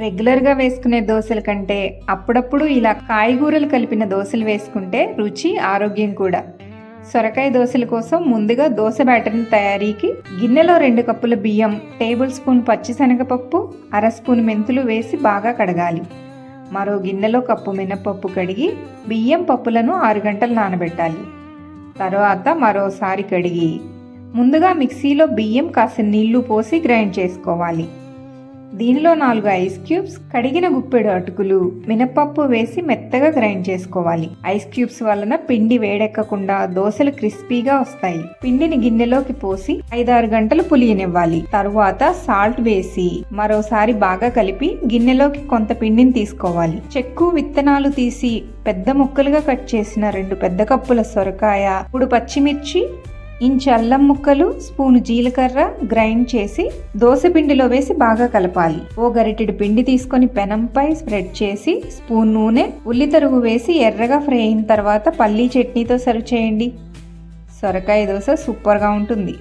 రెగ్యులర్గా వేసుకునే దోశల కంటే అప్పుడప్పుడు ఇలా కాయగూరలు కలిపిన దోశలు వేసుకుంటే రుచి ఆరోగ్యం కూడా. సొరకాయ దోశల కోసం ముందుగా దోశ బ్యాటర్ని తయారీకి గిన్నెలో రెండు కప్పుల బియ్యం టేబుల్ స్పూన్ పచ్చిశనగపప్పు అర స్పూన్ మెంతులు వేసి బాగా కడగాలి. మరో గిన్నెలో కప్పు మినపప్పు కడిగి బియ్యం పప్పులను ఆరు గంటలు నానబెట్టాలి. తర్వాత మరోసారి కడిగి ముందుగా మిక్సీలో బియ్యం కాసిన నీళ్ళు పోసి గ్రైండ్ చేసుకోవాలి. దీనిలో నాలుగు ఐస్ క్యూబ్స్ కడిగిన గుప్పెడు అటుకులు మినపప్పు వేసి మెత్తగా గ్రైండ్ చేసుకోవాలి. ఐస్ క్యూబ్స్ వలన పిండి వేడెక్కకుండా దోశలు క్రిస్పీగా వస్తాయి. పిండిని గిన్నెలోకి పోసి ఐదారు గంటలు పులియనివ్వాలి. తరువాత సాల్ట్ వేసి మరోసారి బాగా కలిపి గిన్నెలోకి కొంత పిండిని తీసుకోవాలి. చెక్కు విత్తనాలు తీసి పెద్ద ముక్కలుగా కట్ చేసిన రెండు పెద్ద కప్పుల సొరకాయ ఇప్పుడు పచ్చిమిర్చి ఇంచు అల్లం ముక్కలు స్పూను జీలకర్ర గ్రైండ్ చేసి దోశ పిండిలో వేసి బాగా కలపాలి. ఓ గరిటెడు పిండి తీసుకొని పెనంపై స్ప్రెడ్ చేసి స్పూన్ నూనె ఉల్లి తరుగు వేసి ఎర్రగా ఫ్రై అయిన తర్వాత పల్లీ చట్నీతో సర్వ్ చేయండి. సొరకాయ దోశ సూపర్గా ఉంటుంది.